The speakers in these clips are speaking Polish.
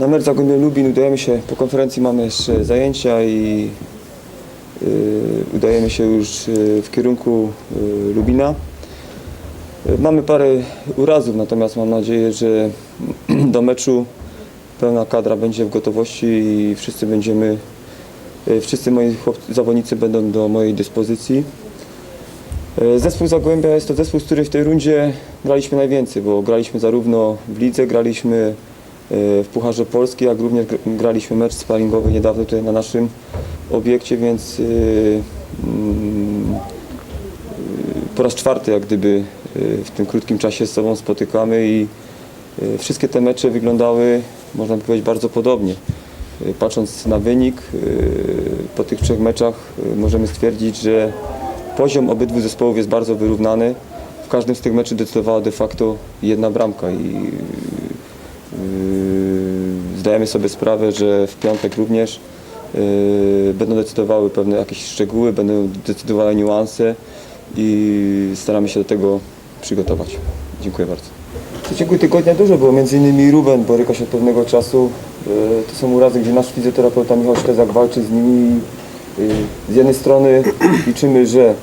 Na mecz Zagłębie Lubin udajemy się, po konferencji mamy jeszcze zajęcia i y, udajemy się już y, w kierunku y, Lubina. Mamy parę urazów, natomiast mam nadzieję, że do meczu pełna kadra będzie w gotowości i wszyscy będziemy, y, wszyscy moi zawodnicy będą do mojej dyspozycji. E, Zespół Zagłębia jest to zespół, z którym w tej rundzie graliśmy najwięcej, bo graliśmy zarówno w lidze, graliśmy e, w Pucharze Polski, jak również gr- graliśmy mecz sparingowy niedawno tutaj na naszym obiekcie, więc e, mm, po raz czwarty jak gdyby w tym krótkim czasie z sobą spotykamy i wszystkie te mecze wyglądały, można by powiedzieć, bardzo podobnie. Patrząc na wynik, po tych trzech meczach możemy stwierdzić, że poziom obydwu zespołów jest bardzo wyrównany. W każdym z tych meczów decydowała de facto jedna bramka i yy, zdajemy sobie sprawę, że w piątek również yy, będą decydowały pewne jakieś szczegóły, będą decydowały niuanse i staramy się do tego przygotować. Dziękuję bardzo. W ciągu tygodnia dużo było, między innymi Ruben boryka się od pewnego czasu. Yy, To są urazy, gdzie nasz fizjoterapeuta Michał Sztezak walczy z nimi. Yy, Z jednej strony liczymy, że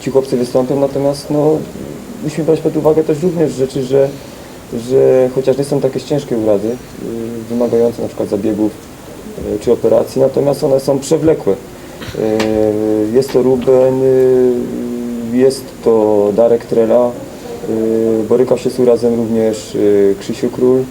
ci chłopcy wystąpią, natomiast no, musimy brać pod uwagę też również rzeczy, że, że chociaż nie są takie ciężkie urazy, yy, wymagające na przykład zabiegów yy, czy operacji, natomiast one są przewlekłe. Yy, Jest to Ruben, yy, jest to Darek Trela, yy, boryka się z urazem również Krzysiu Król.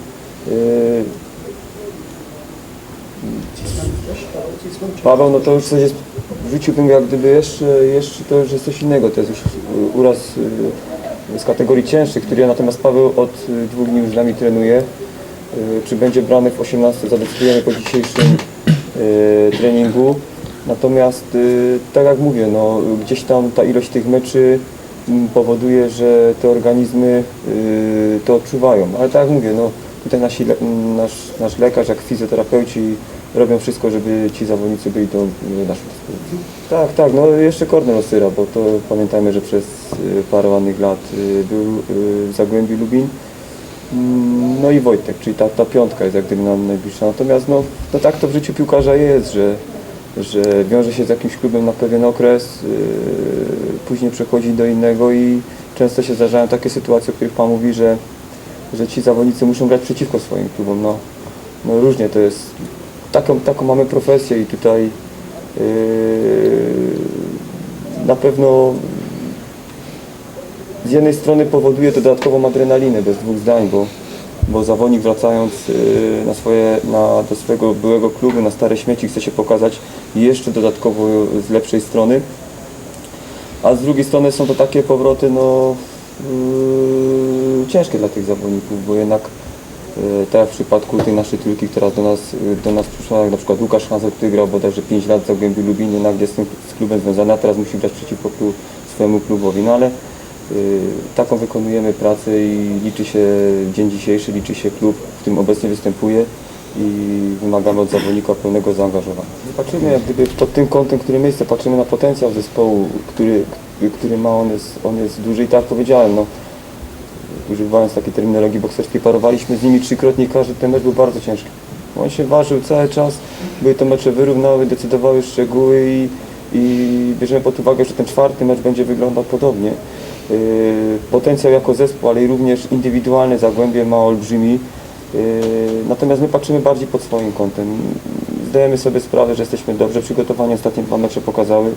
Paweł, no to już coś jest, wrzuciłbym jak gdyby jeszcze, jeszcze to już jest coś innego, to jest już y, uraz y, z kategorii cięższych, który natomiast Paweł od y, dwóch dni już z nami trenuje. Czy będzie brany w 18 zadecydujemy po dzisiejszym treningu. Natomiast tak jak mówię, no, gdzieś tam ta ilość tych meczy mm, powoduje, że te organizmy to odczuwają. Ale tak jak mówię, no, tutaj nasi, nasz, nasz lekarz, jak fizjoterapeuci robią wszystko, żeby ci zawodnicy byli do naszej dyspozycji. Tak, tak, no jeszcze Kornel Osyra, bo to pamiętajmy, że przez y, parę ładnych lat y, był y, w Zagłębiu Lubin. Mm, No i Wojtek, czyli ta, ta piątka jest jak gdyby nam najbliższa. Natomiast no, no tak to w życiu piłkarza jest, że, że wiąże się z jakimś klubem na pewien okres, później przechodzi do innego i często się zdarzają takie sytuacje, o których Pan mówi, że, że ci zawodnicy muszą grać przeciwko swoim klubom. No, no różnie to jest. Taką, taką mamy profesję i tutaj yy, na pewno z jednej strony powoduje to dodatkową adrenalinę, bez dwóch zdań, bo, bo zawodnik wracając y, na swoje, na, do swojego byłego klubu, na stare śmieci chce się pokazać jeszcze dodatkowo z lepszej strony. A z drugiej strony są to takie powroty no, yy, ciężkie dla tych zawodników, bo jednak yy, tak jak w przypadku tej naszej trójki, która do nas, yy, do nas przyszła, jak na przykład Łukasz Hanzel, który grał bodajże 5 lat w Zagłębiu Lubin, jednak jest z tym z klubem związany, a teraz musi grać przeciwko klu- swojemu klubowi. No ale yy, taką wykonujemy pracę i liczy się dzień dzisiejszy, liczy się klub, w którym obecnie występuje i wymagamy od zawodnika pełnego zaangażowania. Patrzymy jak gdyby pod tym kątem, które miejsce, patrzymy na potencjał zespołu, który, który ma, on jest, on jest duży i tak jak powiedziałem, no, używając takiej terminologii bokserskiej, parowaliśmy z nimi trzykrotnie każdy ten mecz był bardzo ciężki. On się ważył cały czas, były to mecze wyrównały, decydowały szczegóły i, i bierzemy pod uwagę, że ten czwarty mecz będzie wyglądał podobnie. Yy, Potencjał jako zespół, ale i również indywidualny Zagłębie ma olbrzymi. Yy, Natomiast my patrzymy bardziej pod swoim kątem. Zdajemy sobie sprawę, że jesteśmy dobrze przygotowani. Ostatnie dwa mecze pokazały,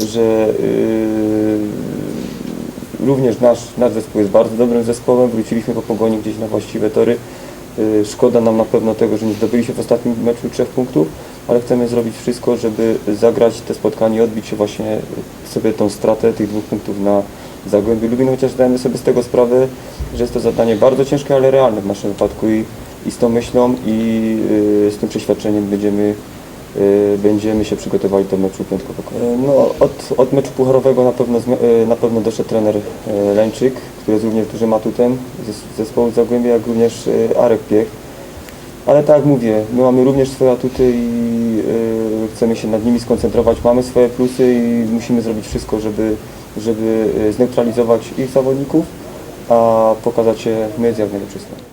że yy, również nasz, nasz zespół jest bardzo dobrym zespołem. Wróciliśmy po pogoni gdzieś na właściwe tory. Yy, Szkoda nam na pewno tego, że nie zdobyliśmy w ostatnim meczu trzech punktów, ale chcemy zrobić wszystko, żeby zagrać te spotkanie i odbić się właśnie sobie tą stratę tych dwóch punktów na Zagłębiu Lubin, chociaż zdajemy sobie z tego sprawę, że jest to zadanie bardzo ciężkie, ale realne w naszym wypadku i, i z tą myślą i yy, z tym przeświadczeniem będziemy, będziemy się przygotowali do meczu piątkowego. Yy, No, od, od meczu pucharowego na pewno, yy, na pewno doszedł trener Leńczyk, który jest również dużym atutem zes- zespołu Zagłębia, jak również Arek Piech. Ale tak jak mówię, my mamy również swoje atuty i y, chcemy się nad nimi skoncentrować. Mamy swoje plusy i musimy zrobić wszystko, żeby żeby y, zneutralizować ich zawodników, a pokazać się my z jak najlepszej strony.